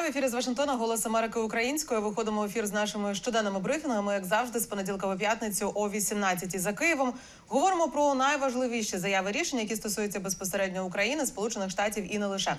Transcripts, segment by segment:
вітаю в ефірі з Вашингтона. Голос Америки українською. Виходимо в ефір з нашими щоденними брифінгами, як завжди, з понеділка по п'ятницю о 18 за Києвом. Говоримо про найважливіші заяви рішення, які стосуються безпосередньо України, Сполучених Штатів і не лише.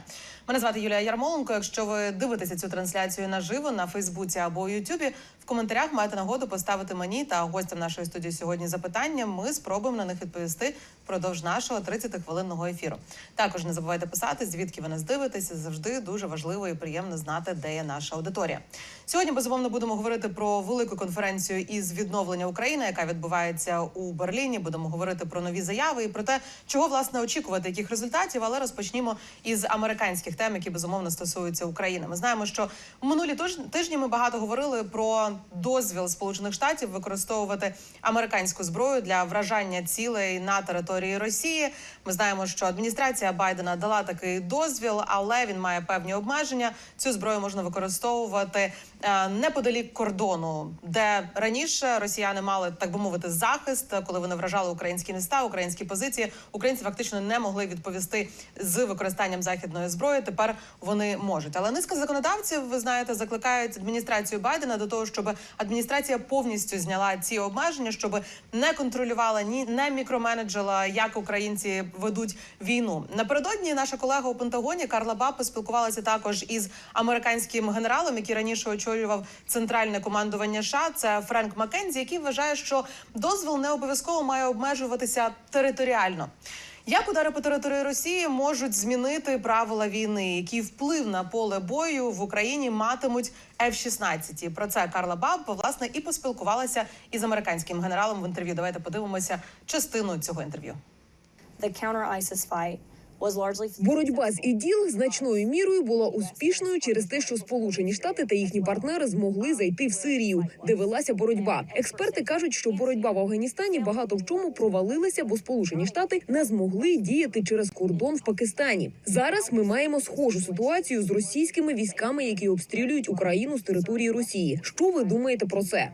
Мене звати Юлія Ярмоленко. Якщо ви дивитеся цю трансляцію наживо на Фейсбуці або Ютубі, в коментарях маєте нагоду поставити мені та гостям нашої студії сьогодні запитання. Ми спробуємо на них відповісти впродовж нашого 30-хвилинного ефіру. Також не забувайте писати, звідки ви нас дивитеся. Завжди дуже важливо і приємно знати, де є наша аудиторія. Сьогодні безумовно будемо говорити про велику конференцію із відновлення України, яка відбувається у Берліні. Будемо говорити про нові заяви і про те, чого власне очікувати, яких результатів. Але розпочнімо із американських тем, які безумовно стосуються України. Ми знаємо, що в минулі тиж- тижні ми багато говорили про дозвіл Сполучених Штатів використовувати американську зброю для вражання цілей на території Росії. Ми знаємо, що адміністрація Байдена дала такий дозвіл, але він має певні обмеження. Цю зброю можна використовувати е, неподалік кордону, де раніше росіяни мали так би мовити захист, коли вони вражали українські міста, українські позиції. Українці фактично не могли відповісти з використанням західної зброї. Тепер вони можуть. Але низка законодавців, ви знаєте, закликають адміністрацію Байдена до того, щоб адміністрація повністю зняла ці обмеження, щоб не контролювала ні не мікроменеджила, як українці ведуть війну. Напередодні наша колега у Пентагоні Карла Баб поспілкувалася також із американським генералом, який раніше очолював центральне командування США. Це Френк Маккензі, який вважає, що дозвіл не обов'язково має обмежуватися територіально. Як удари по території Росії можуть змінити правила війни? Який вплив на поле бою в Україні матимуть F-16? Про це Карла Баб власне і поспілкувалася із американським генералом в інтерв'ю. Давайте подивимося частину цього інтерв'ю. the counter-ISIS fight was largely Боротьба з іділ значною мірою була успішною через те, що Сполучені Штати та їхні партнери змогли зайти в Сирію, де велася боротьба. Експерти кажуть, що боротьба в Афганістані багато в чому провалилася, бо Сполучені Штати не змогли діяти через кордон в Пакистані. Зараз ми маємо схожу ситуацію з російськими військами, які обстрілюють Україну з території Росії. Що ви думаєте про це?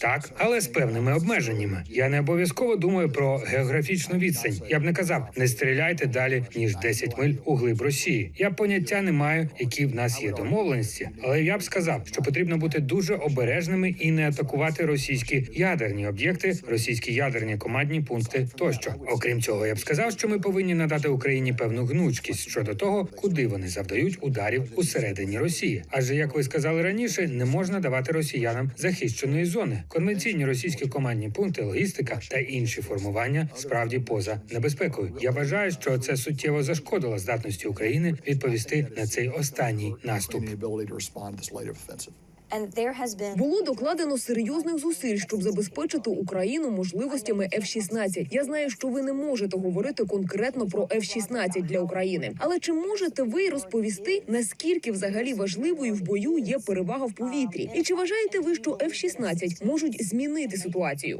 Так, але з певними обмеженнями. Я не обов'язково думаю про географічну відстань. Я б не казав, не стріляйте далі ніж 10 миль у глиб Росії. Я поняття не маю, які в нас є домовленості, але я б сказав, що потрібно бути дуже обережними і не атакувати російські ядерні об'єкти, російські ядерні командні пункти тощо. Окрім цього, я б сказав, що ми повинні надати Україні певну гнучкість щодо того, куди вони завдають ударів усередині Росії. Адже як ви сказали раніше, не можна давати росіянам захищеної зони. Конвенційні російські командні пункти, логістика та інші формування справді поза небезпекою. Я вважаю, що це суттєво зашкодило здатності України відповісти на цей останній наступ. Було докладено серйозних зусиль, щоб забезпечити Україну можливостями F-16. Я знаю, що ви не можете говорити конкретно про F-16 для України, але чи можете ви розповісти наскільки взагалі важливою в бою є перевага в повітрі? І чи вважаєте ви, що F-16 можуть змінити ситуацію?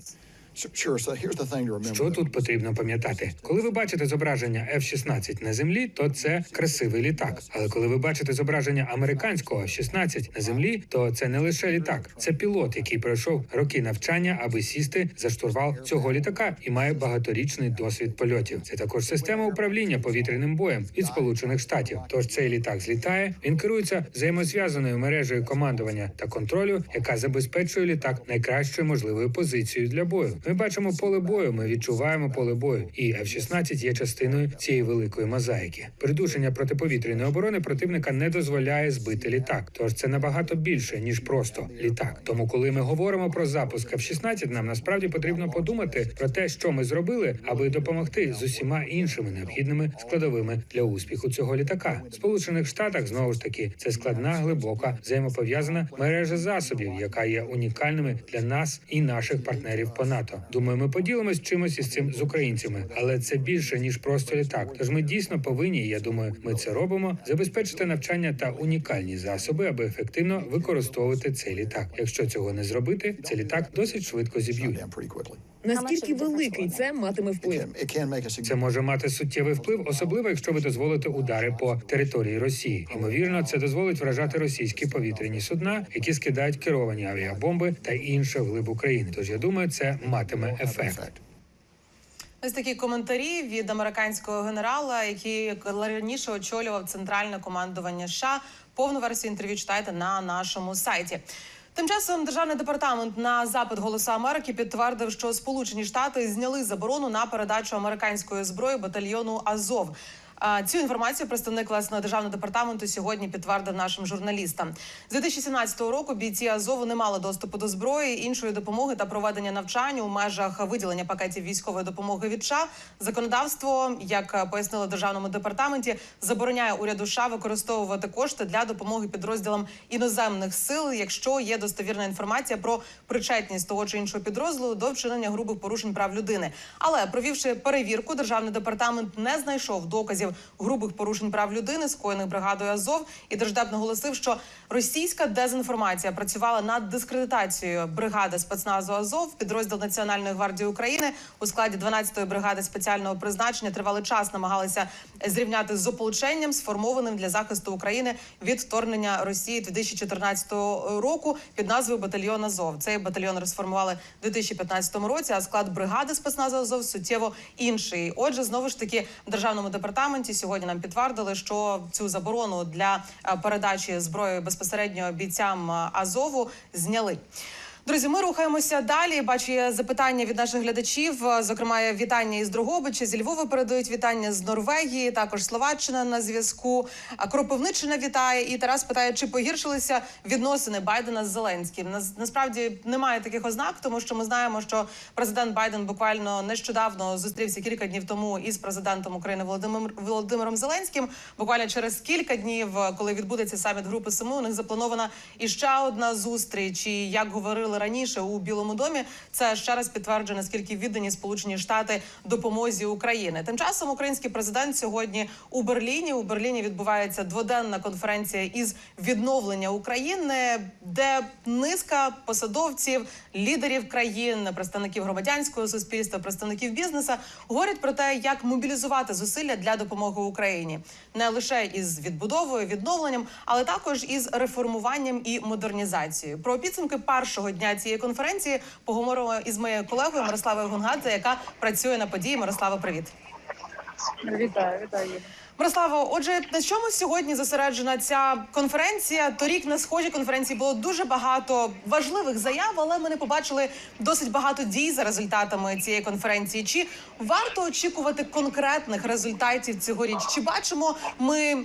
Що тут потрібно пам'ятати? Коли ви бачите зображення F-16 на землі, то це красивий літак. Але коли ви бачите зображення американського F-16 на землі, то це не лише літак, це пілот, який пройшов роки навчання, аби сісти за штурвал цього літака і має багаторічний досвід польотів. Це також система управління повітряним боєм від Сполучених Штатів. Тож цей літак злітає. Він керується взаємозв'язаною мережею командування та контролю, яка забезпечує літак найкращою можливою позицією для бою. Ми бачимо поле бою. Ми відчуваємо поле бою, і F-16 є частиною цієї великої мозаїки. Придушення протиповітряної оборони противника не дозволяє збити літак. Тож це набагато більше ніж просто літак. Тому, коли ми говоримо про запуск F-16, нам насправді потрібно подумати про те, що ми зробили, аби допомогти з усіма іншими необхідними складовими для успіху цього літака. В Сполучених Штатах знову ж таки це складна, глибока, взаємопов'язана мережа засобів, яка є унікальними для нас і наших партнерів по НАТО. Думаю, ми поділимось чимось із цим з українцями, але це більше ніж просто літак. Тож ми дійсно повинні. Я думаю, ми це робимо. Забезпечити навчання та унікальні засоби, аби ефективно використовувати цей літак. Якщо цього не зробити, цей літак досить швидко зіб'ють. Наскільки великий це матиме вплив? Це може мати суттєвий вплив, особливо якщо ви дозволите удари по території Росії. Ймовірно, це дозволить вражати російські повітряні судна, які скидають керовані авіабомби та інше вглиб України. Тож я думаю, це матиме ефект. Ось такі коментарі від американського генерала, який раніше очолював центральне командування США. Повну версію інтерв'ю читайте на нашому сайті. Тим часом державний департамент на запит Голосу Америки підтвердив, що Сполучені Штати зняли заборону на передачу американської зброї батальйону Азов. Цю інформацію представник власне державного департаменту сьогодні підтвердив нашим журналістам. З 2017 року бійці Азову не мали доступу до зброї, іншої допомоги та проведення навчань у межах виділення пакетів військової допомоги від США. Законодавство, як пояснили в державному департаменті, забороняє уряду США використовувати кошти для допомоги підрозділам іноземних сил, якщо є достовірна інформація про причетність того чи іншого підрозділу до вчинення грубих порушень прав людини. Але провівши перевірку, державний департамент не знайшов доказів грубих порушень прав людини, скоєних бригадою Азов, і держдеп наголосив, що російська дезінформація працювала над дискредитацією бригади спецназу Азов, підрозділ Національної гвардії України у складі 12-ї бригади спеціального призначення тривалий час намагалися зрівняти з ополченням, сформованим для захисту України від вторгнення Росії 2014 року під назвою Батальйон Азов. Цей батальйон розформували в 2015 році. А склад бригади спецназу Азов суттєво інший. Отже, знову ж таки державному департаменті сьогодні нам підтвердили, що цю заборону для е, передачі зброї безпосередньо бійцям е, Азову зняли. Друзі, ми рухаємося далі. Бачу є запитання від наших глядачів. Зокрема, вітання із Дрогобича, зі Львова передають вітання з Норвегії. Також Словаччина на зв'язку. Кропивниччина вітає. І Тарас питає, чи погіршилися відносини Байдена з Зеленським. Нас- Насправді немає таких ознак, тому що ми знаємо, що президент Байден буквально нещодавно зустрівся кілька днів тому із президентом України Володимиром Володимиром Зеленським. Буквально через кілька днів, коли відбудеться саміт групи Семи, у них запланована іще одна зустріч. І як говорили раніше у Білому домі, це ще раз підтверджує наскільки віддані Сполучені Штати допомозі України. Тим часом український президент сьогодні у Берліні. У Берліні відбувається дводенна конференція із відновлення України, де низка посадовців, лідерів країн, представників громадянського суспільства, представників бізнесу говорять про те, як мобілізувати зусилля для допомоги Україні не лише із відбудовою, відновленням, але також із реформуванням і модернізацією. Про підсумки першого дня цієї конференції поговоримо із моєю колегою Мирославою Гунгадзе, яка працює на події. Мирослава, привіт. Вітаю, вітаю. Мирославо, отже, на чому сьогодні зосереджена ця конференція? Торік на сході конференції було дуже багато важливих заяв, але ми не побачили досить багато дій за результатами цієї конференції. Чи варто очікувати конкретних результатів цьогоріч? Чи бачимо ми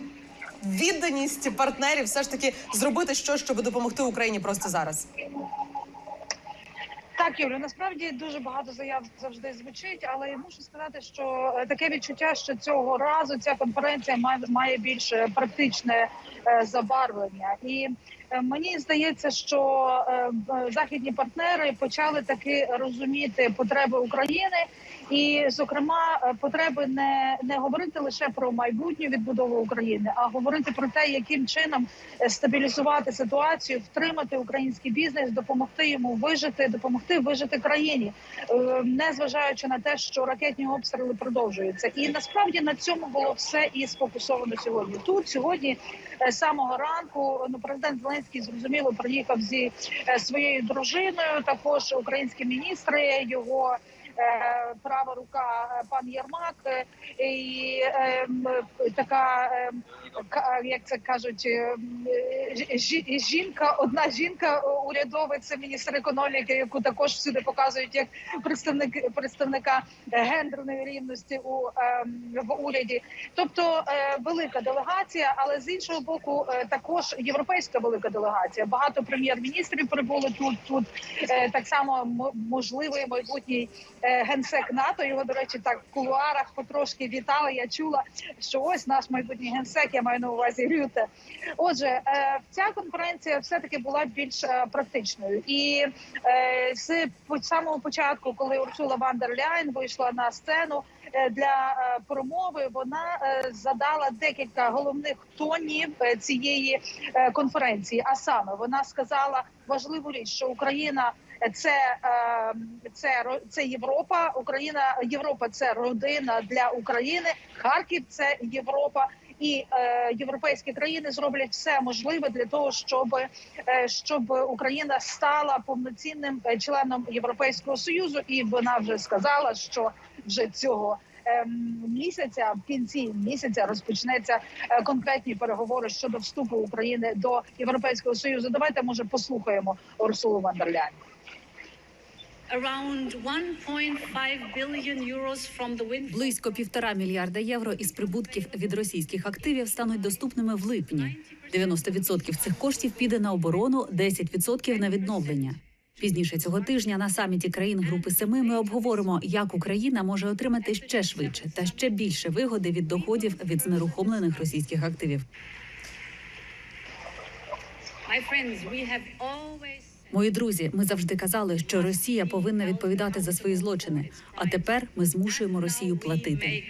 відданість партнерів все ж таки зробити щось, щоб допомогти Україні просто зараз? Так, Юлю, насправді дуже багато заяв завжди звучить, але я мушу сказати, що е, таке відчуття, що цього разу ця конференція має, має більш е, практичне е, забарвлення, і е, мені здається, що е, західні партнери почали таки розуміти потреби України. І, зокрема, е, потреби не, не говорити лише про майбутню відбудову України, а говорити про те, яким чином е, стабілізувати ситуацію, втримати український бізнес, допомогти йому вижити, допомогти вижити країні, е, не зважаючи на те, що ракетні обстріли продовжуються. І насправді на цьому було все і сфокусовано сьогодні. Тут сьогодні е, самого ранку ну президент Зеленський зрозуміло приїхав зі е, своєю дружиною. Також українські міністри його. Права рука пан Єрмак і е, м, така, е, ка- як це кажуть, е, е, жі- жінка, одна жінка урядовець, це міністр економіки, яку також всюди показують як представник представника гендерної рівності у е, в уряді. Тобто е, велика делегація, але з іншого боку, також європейська велика делегація. Багато прем'єр-міністрів прибули тут. Тут так само можливий майбутній генсек НАТО. Його до речі, так в кулуарах потрошки вітали. Я чула, що ось наш майбутній генсек. Я маю на увазі Рюте. Отже, е, ця конференція все таки була більш е, практичною, і е, з самого початку, коли Урсула Ван вийшла на сцену для промови, вона задала декілька головних тонів цієї конференції. А саме вона сказала важливу річ, що Україна. Це, це це Європа. Україна, Європа це родина для України. Харків це Європа, і е, європейські країни зроблять все можливе для того, щоб, е, щоб Україна стала повноцінним е, членом Європейського союзу. І вона вже сказала, що вже цього. ем, Місяця в кінці місяця розпочнеться конкретні переговори щодо вступу України до Європейського союзу. Давайте може послухаємо Урсулу ван Близько півтора мільярда євро із прибутків від російських активів стануть доступними в липні. 90% цих коштів піде на оборону, 10% – на відновлення. Пізніше цього тижня на саміті країн Групи Семи ми обговоримо, як Україна може отримати ще швидше та ще більше вигоди від доходів від знерухомлених російських активів. My friends, we have always Мої друзі, ми завжди казали, що Росія повинна відповідати за свої злочини. А тепер ми змушуємо Росію платити.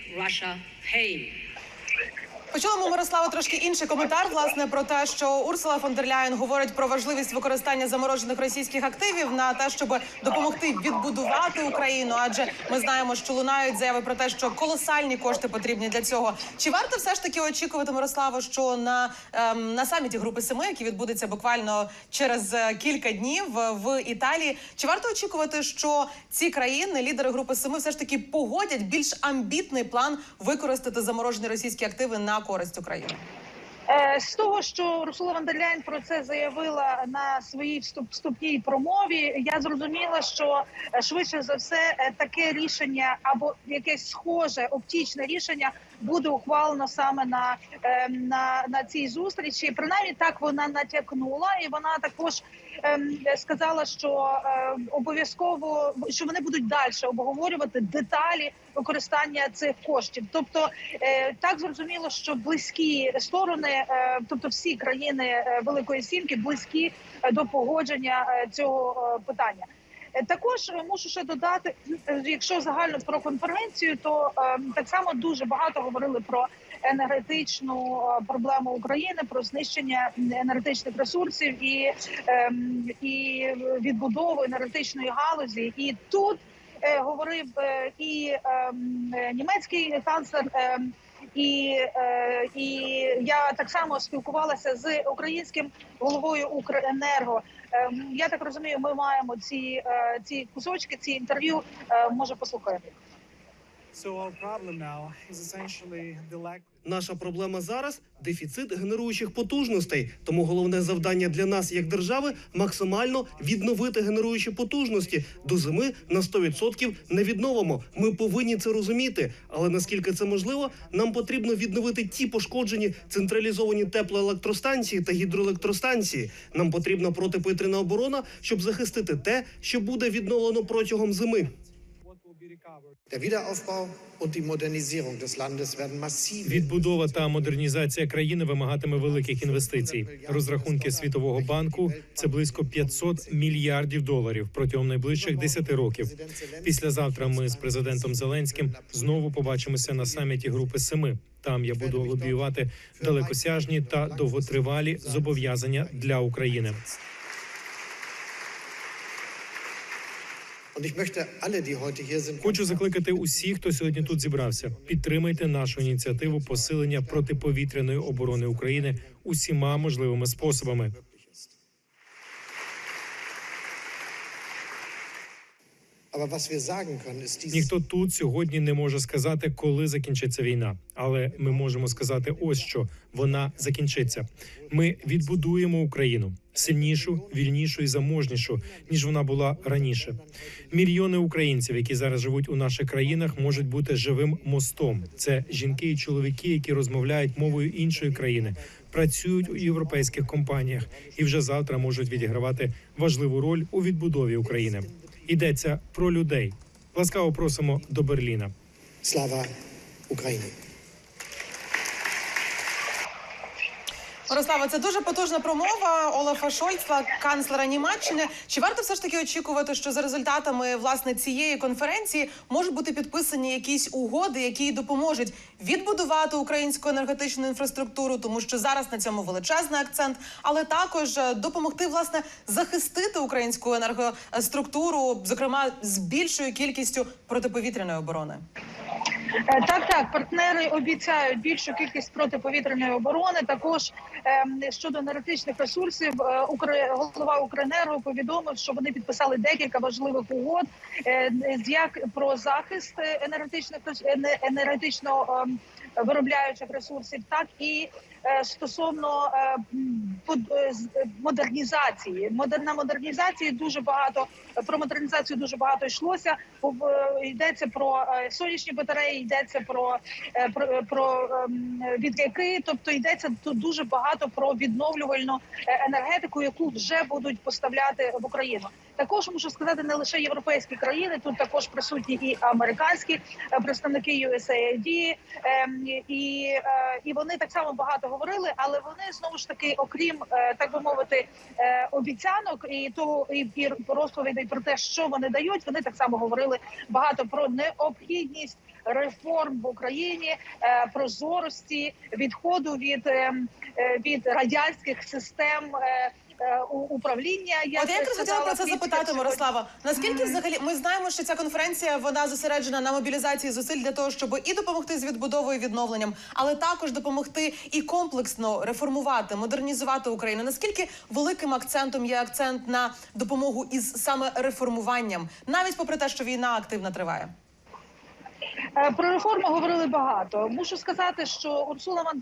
Pay. Почуємо Мирослава трошки інший коментар власне про те, що Урсула фон дер Ляєн говорить про важливість використання заморожених російських активів на те, щоб допомогти відбудувати Україну. Адже ми знаємо, що лунають заяви про те, що колосальні кошти потрібні для цього. Чи варто все ж таки очікувати Мирослава, що на, ем, на саміті Групи Семи, який відбудеться буквально через е, кілька днів в Італії, чи варто очікувати, що ці країни, лідери Групи Семи, все ж таки погодять більш амбітний план використати заморожені російські активи на користь України? Е, З того, що Русула ван про це заявила на своїй вступній промові, я зрозуміла, що е, швидше за все е, таке рішення або якесь схоже оптічне рішення буде ухвалено саме на, на, на цій зустрічі. Принаймні так вона натякнула, і вона також сказала, що е, обов'язково що вони будуть далі обговорювати деталі використання цих коштів. Тобто е, так зрозуміло, що близькі сторони, е, тобто всі країни е, Великої Сімки, близькі до погодження цього питання. Також мушу ще додати, якщо загально про конференцію, то е, так само дуже багато говорили про енергетичну е, проблему України, про знищення енергетичних ресурсів і, ем, і відбудову енергетичної галузі. І тут е, говорив е, і ем, німецький канцлер. ем, і, і я так само спілкувалася з українським головою Укренерго. Я так розумію, ми маємо ці, ці кусочки, ці інтерв'ю. Може послухаємо. Наша проблема зараз дефіцит генеруючих потужностей. Тому головне завдання для нас, як держави, максимально відновити генеруючі потужності. До зими на 100% не відновимо. Ми повинні це розуміти. Але наскільки це можливо, нам потрібно відновити ті пошкоджені централізовані теплоелектростанції та гідроелектростанції. Нам потрібна протиповітряна оборона, щоб захистити те, що буде відновлено протягом зими. Відбудова та модернізація країни вимагатиме великих інвестицій. Розрахунки світового банку це близько 500 мільярдів доларів протягом найближчих 10 років. Післязавтра ми з президентом Зеленським знову побачимося на саміті Групи Семи. Там я буду лобіювати далекосяжні та довготривалі зобов'язання для України. Хочу закликати усіх, хто сьогодні тут зібрався. Підтримайте нашу ініціативу посилення протиповітряної оборони України усіма можливими способами. Ніхто тут сьогодні не може сказати, коли закінчиться війна, але ми можемо сказати, ось що вона закінчиться. Ми відбудуємо Україну сильнішу, вільнішу і заможнішу, ніж вона була раніше. Мільйони українців, які зараз живуть у наших країнах, можуть бути живим мостом. Це жінки і чоловіки, які розмовляють мовою іншої країни, працюють у європейських компаніях і вже завтра можуть відігравати важливу роль у відбудові України. Йдеться про людей. Ласкаво просимо до Берліна. Slava Ukraini. Мирослава, це дуже потужна промова Олафа Шольца, канцлера Німеччини. Чи варто все ж таки очікувати, що за результатами власне цієї конференції можуть бути підписані якісь угоди, які допоможуть відбудувати українську енергетичну інфраструктуру, тому що зараз на цьому величезний акцент, але також е, допомогти власне захистити українську енергоструктуру, зокрема з більшою кількістю протиповітряної оборони? Е, Так, так, партнери обіцяють більшу кількість протиповітряної оборони. Також ем, щодо енергетичних ресурсів, е, голова Укренерго повідомив, що вони підписали декілька важливих угод е, як про захист енергетичних рес- ене- енергетично ем, виробляючих ресурсів, так і е, стосовно е, е, модернізації. На модернізації дуже багато про модернізацію дуже багато йшлося. Йдеться про сонячні батареї, йдеться про, про, про ем. Тобто йдеться тут дуже багато про відновлювальну енергетику, яку вже будуть поставляти в Україну. Також можу сказати, не лише європейські країни, тут також присутні і американські представники USAID, ем, і, е, і вони так само багато говорили, але вони знову ж таки, окрім е, так би мовити, е, обіцянок і того і, розповідей про те, що вони дають, вони так само говорили багато про необхідність реформ в Україні, прозорості, відходу від, е, е, від радянських систем. Е, Управління От я якраз хотіла про це запитати. Мирослава. Наскільки взагалі ми знаємо, що ця конференція вона зосереджена на мобілізації зусиль для того, щоб і допомогти з відбудовою і відновленням, але також допомогти і комплексно реформувати, модернізувати Україну. Наскільки великим акцентом є акцент на допомогу із саме реформуванням, навіть попри те, що війна активно триває? Е, Про реформу говорили багато. Мушу сказати, що Урсула Ван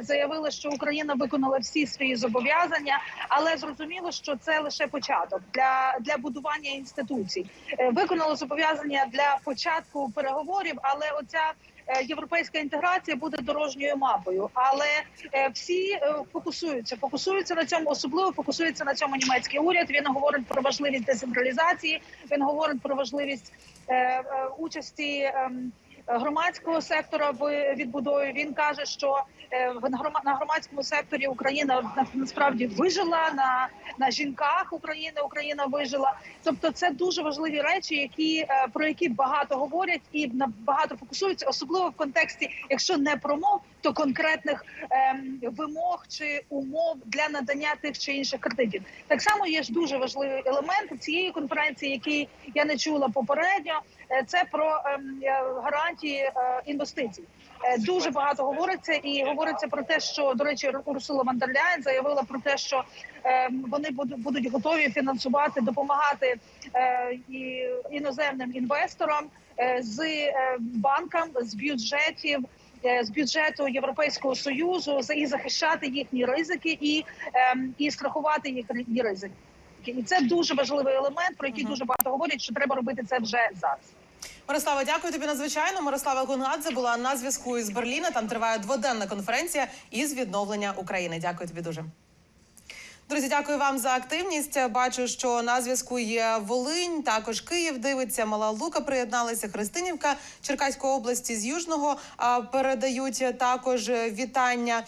заявила, що Україна виконала всі свої зобов'язання, але зрозуміло, що це лише початок для, для будування інституцій. Е, Виконала зобов'язання для початку переговорів, але оця. е, Європейська інтеграція буде дорожньою мапою, але всі фокусуються. Фокусуються на цьому, особливо фокусується на цьому німецький уряд. Він говорить про важливість децентралізації. Він говорить про важливість участі ем, громадського сектора в відбудові. Він каже, що е, на громадському секторі Україна насправді вижила на, на жінках України. Україна вижила. Тобто, це дуже важливі речі, які е, про які багато говорять і багато фокусуються, особливо в контексті, якщо не про мов, то конкретних ем, вимог чи умов для надання тих чи інших кредитів. Так само є ж дуже важливий елемент цієї конференції, який я не чула попередньо. Е, Це про ем, е, гарантії е, інвестицій. Дуже багато говориться, і говориться про те, що до речі, Урсула Ван заявила про те, що ем, вони будуть будуть готові фінансувати, допомагати і іноземним інвесторам з банкам, з бюджетів. Е, З бюджету Європейського союзу і захищати їхні ризики, і, ем, і страхувати їхні ризики. І це дуже важливий елемент, про який дуже багато говорять, що треба робити це вже зараз. Мирослава, дякую тобі надзвичайно. Мирослава Гунгадзе була на зв'язку із Берліна. Там триває дводенна конференція із відновлення України. Дякую тобі дуже. Друзі, дякую вам за активність. Бачу, що на зв'язку є Волинь, також Київ дивиться. Мала Лука приєдналася. Христинівка Черкаської області з Южного передають також вітання.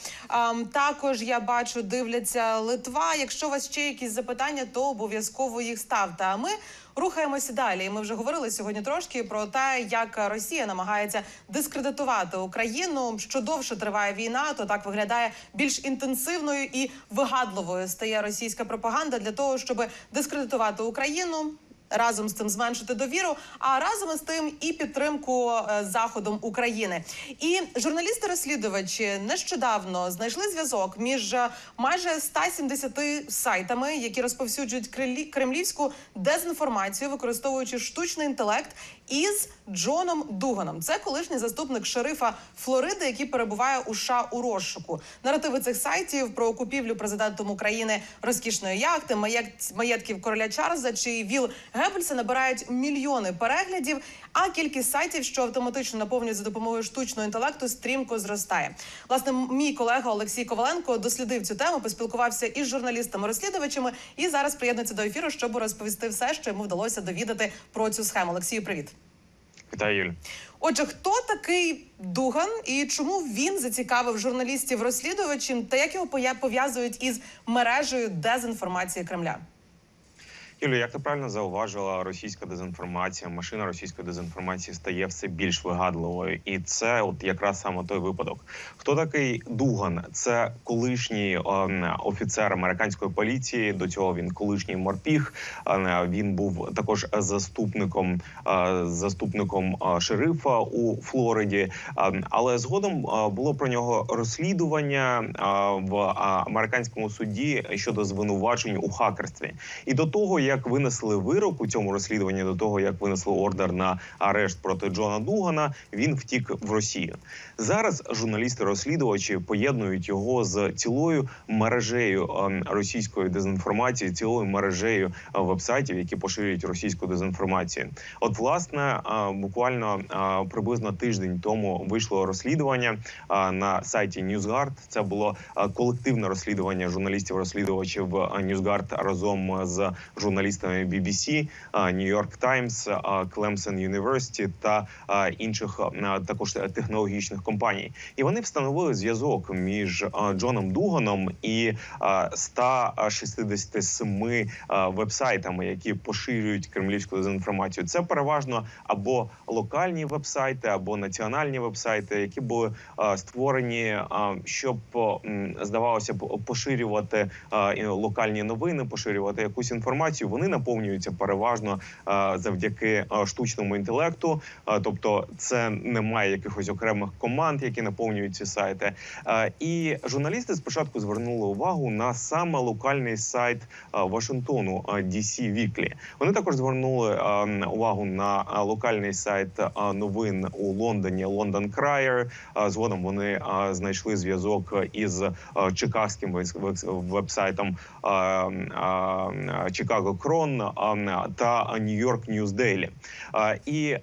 Також я бачу, дивляться Литва. Якщо у вас ще якісь запитання, то обов'язково їх ставте. А ми Рухаємося далі. Ми вже говорили сьогодні трошки про те, як Росія намагається дискредитувати Україну. Що довше триває війна, то так виглядає більш інтенсивною і вигадливою стає російська пропаганда для того, щоб дискредитувати Україну. Разом з тим зменшити довіру, а разом з тим і підтримку е, заходом України. І журналісти-розслідувачі нещодавно знайшли зв'язок між е, майже 170 сайтами, які розповсюджують кремлівську дезінформацію, використовуючи штучний інтелект, із Джоном Дуганом. Це колишній заступник шерифа Флориди, який перебуває у США у розшуку. Наративи цих сайтів про купівлю президентом України розкішної яхти, маєт- маєтків короля Чарльза чи віл Геббельса набирають мільйони переглядів. А кількість сайтів, що автоматично наповнюють за допомогою штучного інтелекту, стрімко зростає. Власне, мій колега Олексій Коваленко дослідив цю тему, поспілкувався із журналістами-розслідувачами і зараз приєднується до ефіру, щоб розповісти все, що йому вдалося довідати про цю схему. Олексію, привіт. Вітаю, Юль. Отже, хто такий Дуган і чому він зацікавив журналістів-розслідувачів та як його пов'язують із мережею дезінформації Кремля? Юлія, як ти правильно зауважила, російська дезінформація, машина російської дезінформації стає все більш вигадливою, і це от якраз саме той випадок. Хто такий Дуган? Це колишній ем, офіцер американської поліції. До цього він колишній морпіг. Е, Він був також заступником е, заступником е, шерифа у Флориді. Е, Але згодом е, було про нього розслідування е, в е, американському суді щодо звинувачень у хакерстві. І до того як винесли вирок у цьому розслідуванні, до того як винесли ордер на арешт проти Джона Дугана, він втік в Росію. Зараз журналісти-розслідувачі поєднують його з цілою мережею ем, російської дезінформації, цілою мережею е, вебсайтів, які поширюють російську дезінформацію. От, власне, е, буквально е, приблизно тиждень тому вийшло розслідування е, на сайті NewsGuard. Це було е, колективне розслідування журналістів-розслідувачів е, NewsGuard разом з журналістами BBC, е, New York Times, Clemson University та інших також технологічних компаній. І вони встановили зв'язок між Джоном Дуганом і е, 167 е, вебсайтами, які поширюють кремлівську дезінформацію. Це переважно або локальні вебсайти, або національні вебсайти, які були створені, щоб здавалося б поширювати локальні новини, поширювати якусь інформацію. Вони наповнюються переважно е, завдяки е, штучному інтелекту. Е, Тобто, це немає якихось окремих команд, які наповнюють ці сайти. І журналісти спочатку звернули увагу на саме локальний сайт Вашингтону DC Weekly. Вони також звернули увагу на локальний сайт новин у Лондоні London Crier. Згодом вони знайшли зв'язок із вес- вебсайтом Chicago Е, та Daily. Е, І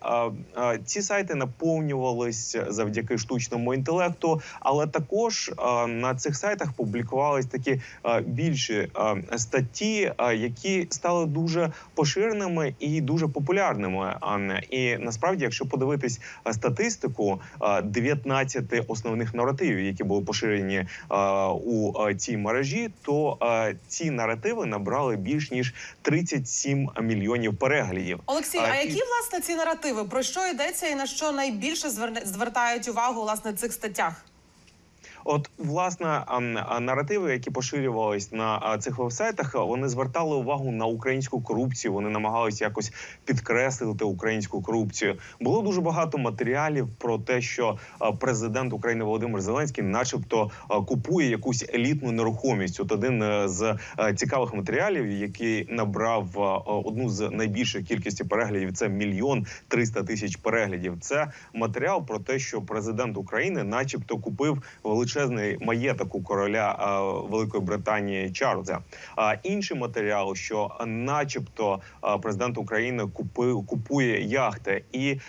ці сайти наповнювались завдяки штучному інтелекту, але також на цих сайтах публікувались такі більші статті, які стали дуже поширеними і дуже популярними. І насправді, якщо подивитись статистику, е, 19 основних наративів, які були поширені у цій мережі, то ці наративи набрали більш ніж 37 мільйонів переглядів. Олексій, А, а і- які власне ці наративи? Про що йдеться і на що найбільше звертають увагу власне цих статтях? От власне наративи, які поширювались на цих вебсайтах, вони звертали увагу на українську корупцію. Вони намагалися якось підкреслити українську корупцію. Було дуже багато матеріалів про те, що президент України Володимир Зеленський, начебто, купує якусь елітну нерухомість. От один е, з е, цікавих матеріалів, який набрав одну з найбільших кількості переглядів, це мільйон триста тисяч переглядів. Це матеріал про те, що президент України, начебто, купив величезний маєток у короля Великої Британії Чарльза. А інший матеріал, що, начебто, президент України купив купує яхти, і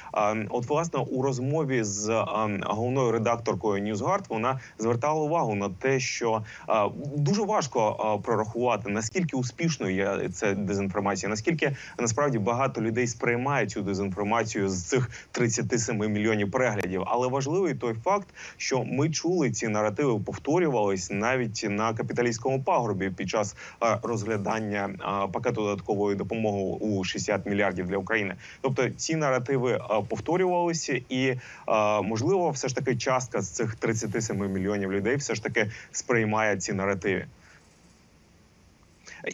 от власне у розмові з головною редакторкою Ньюзгард вона звертала увагу на те, що дуже важко прорахувати наскільки успішною є ця дезінформація, наскільки насправді багато людей сприймають цю дезінформацію з цих 37 мільйонів переглядів. Але важливий той факт, що ми чули ці наративи, повторювались навіть на капіталістському пагорбі під час е, розглядання е, пакету додаткової допомоги у 60 мільярдів для України. Тобто ці наративи е, повторювалися, і можливо, все ж таки частка з цих 37 мільйонів людей все ж таки сприймає ці наративи.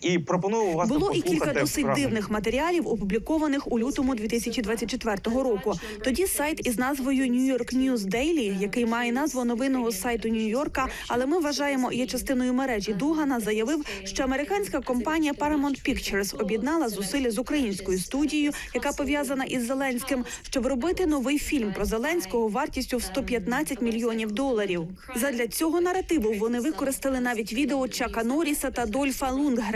І пропоную власне Було і кілька досить фрагмент. дивних матеріалів, опублікованих у лютому 2024 року. Тоді сайт із назвою New York News Daily, який має назву новинного сайту Нью-Йорка, але ми вважаємо є частиною мережі Дугана, заявив, що американська компанія Paramount Pictures об'єднала зусилля з українською студією, яка пов'язана із Зеленським, щоб робити новий фільм про Зеленського вартістю в 115 мільйонів доларів. Задля цього наративу вони використали навіть відео Чака Норріса та Дольфа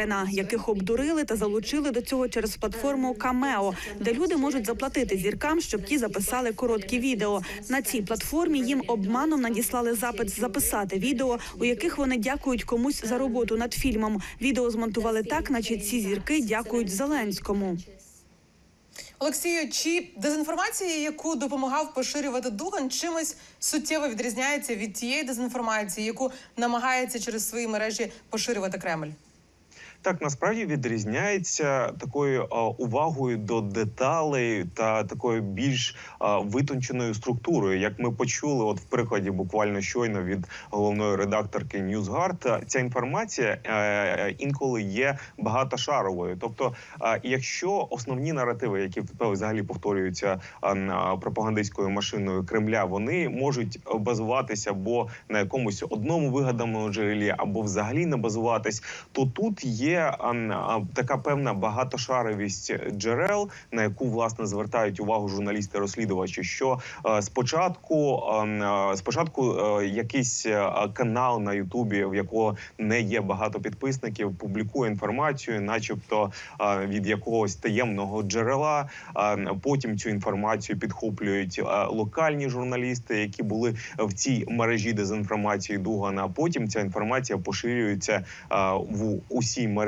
Лундгрена, яких обдурили та залучили до цього через платформу Cameo, де люди можуть заплатити зіркам, щоб ті записали короткі відео. На цій платформі їм обманом надіслали запит записати відео, у яких вони дякують комусь за роботу над фільмом. Відео змонтували так, наче ці зірки дякують Зеленському. Олексію, чи дезінформація, яку допомагав поширювати Дуган, чимось суттєво відрізняється від тієї дезінформації, яку намагається через свої мережі поширювати Кремль? Так насправді відрізняється такою увагою до деталей та такою більш витонченою структурою. Як ми почули, от в прикладі буквально щойно від головної редакторки NewsGuard, ця інформація е, інколи є багатошаровою. Тобто, якщо основні наративи, які взагалі повторюються пропагандистською машиною Кремля, вони можуть базуватися або на якомусь одному вигаданому джерелі, або взагалі не базуватись, то тут є а, така певна багатошаровість джерел, на яку власне звертають увагу журналісти-розслідувачі. Що е, спочатку а, а, спочатку е, якийсь е, канал на Ютубі, в якого не є багато підписників, публікує інформацію, начебто від якогось таємного джерела. Потім цю інформацію підхоплюють локальні журналісти, які були в цій мережі дезінформації Дугана. Потім ця інформація поширюється в усій мережі.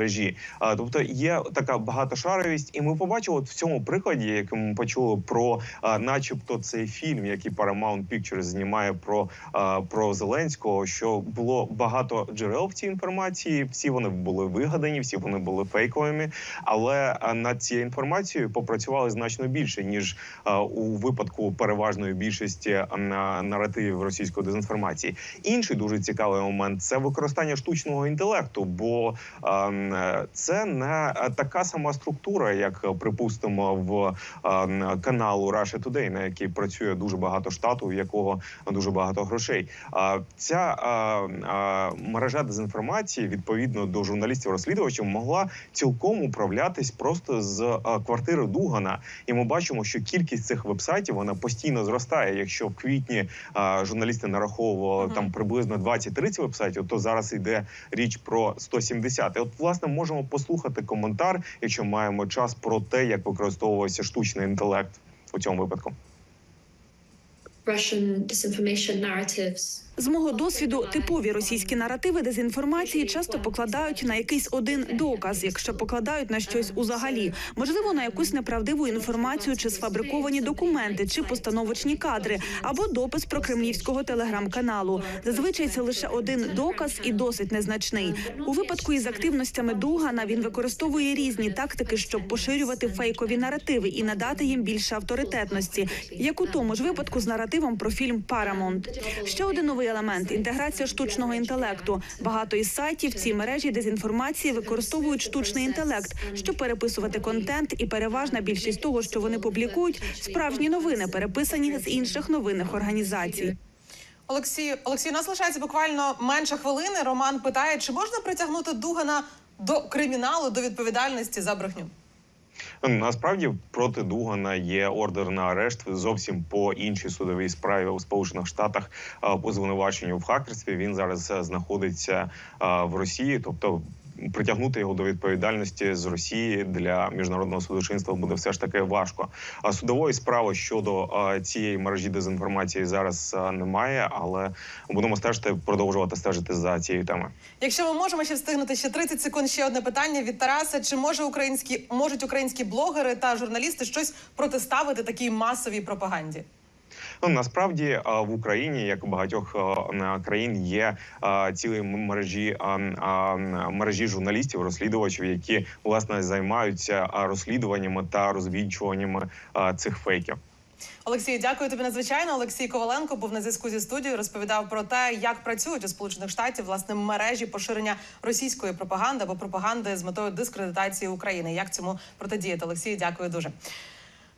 А, тобто є така багатошаровість, і ми побачили от в цьому прикладі, який ми почули про, начебто, цей фільм, який Paramount Pictures знімає про, про Зеленського, що було багато джерел в цій інформації. Всі вони були вигадані, всі вони були фейковими. Але над цією інформацією попрацювали значно більше ніж у випадку переважної більшості на наративів російської дезінформації. Інший дуже цікавий момент це використання штучного інтелекту, бо а, м, е, це не е, така сама структура, як е, припустимо в каналу Russia Today, на якій працює дуже багато штату, у якого дуже багато грошей. Ця мережа дезінформації відповідно до журналістів-розслідувачів могла цілком управлятись просто з квартири Дугана. І ми бачимо, що кількість цих вебсайтів вона постійно зростає. Якщо в квітні журналісти нараховували там приблизно 20-30 вебсайтів, то зараз йде річ про 170. І от власне можемо послухати коментар, якщо маємо час, про те, як використовувався штучний інтелект у цьому випадку. З мого досвіду, типові російські наративи дезінформації часто покладають на якийсь один доказ, якщо покладають на щось узагалі, можливо, на якусь неправдиву інформацію, чи сфабриковані документи, чи постановочні кадри, або допис про кремлівського телеграм-каналу. Зазвичай це лише один доказ і досить незначний. У випадку із активностями Дугана він використовує різні тактики, щоб поширювати фейкові наративи і надати їм більше авторитетності, як у тому ж випадку з наративом про фільм Paramount. Ще один новий елемент інтеграція штучного інтелекту. Багато із сайтів в цій мережі дезінформації використовують штучний інтелект, щоб переписувати контент, і переважна більшість того, що вони публікують, справжні новини, переписані з інших новинних організацій. Олексій, Олексій, у нас лишається буквально менше хвилини. Роман питає, чи можна притягнути Дугана до криміналу, до відповідальності за брехню? Насправді проти Дугана є ордер на арешт зовсім по іншій судовій справі у Сполучених Штатах по звинуваченню в хакерстві. Він зараз е, знаходиться в Росії, тобто. Притягнути його до відповідальності з Росії для міжнародного судочинства буде все ж таки важко. А судової справи щодо цієї мережі дезінформації зараз немає, але будемо стежити, продовжувати стежити за цією темою. Якщо ми можемо ще встигнути ще 30 секунд, ще одне питання від Тараса: чи може українські можуть українські блогери та журналісти щось протиставити такій масовій пропаганді? Ну насправді в Україні, як у багатьох країн, є цілі мережі мережі журналістів, розслідувачів, які власне займаються розслідуваннями та розвідчуваннями цих фейків. Олексій, дякую тобі надзвичайно. Олексій Коваленко був на зв'язку зі студією. Розповідав про те, як працюють у Сполучених Штатів власне мережі поширення російської пропаганди або пропаганди з метою дискредитації України. Як цьому протидіяти? Олексій, дякую дуже.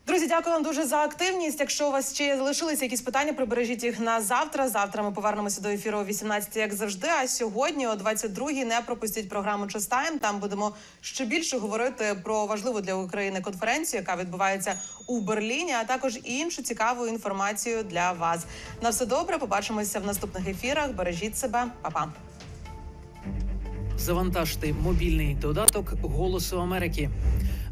Друзі, дякую вам дуже за активність. Якщо у вас ще залишилися якісь питання, прибережіть їх на завтра. Завтра ми повернемося до ефіру о 18, як завжди. А сьогодні о 22-й не пропустіть програму «Час Там будемо ще більше говорити про важливу для України конференцію, яка відбувається у Берліні, а також іншу цікаву інформацію для вас. На все добре. Побачимося в наступних ефірах. Бережіть себе, Па-па. Завантажте мобільний додаток Голосу Америки.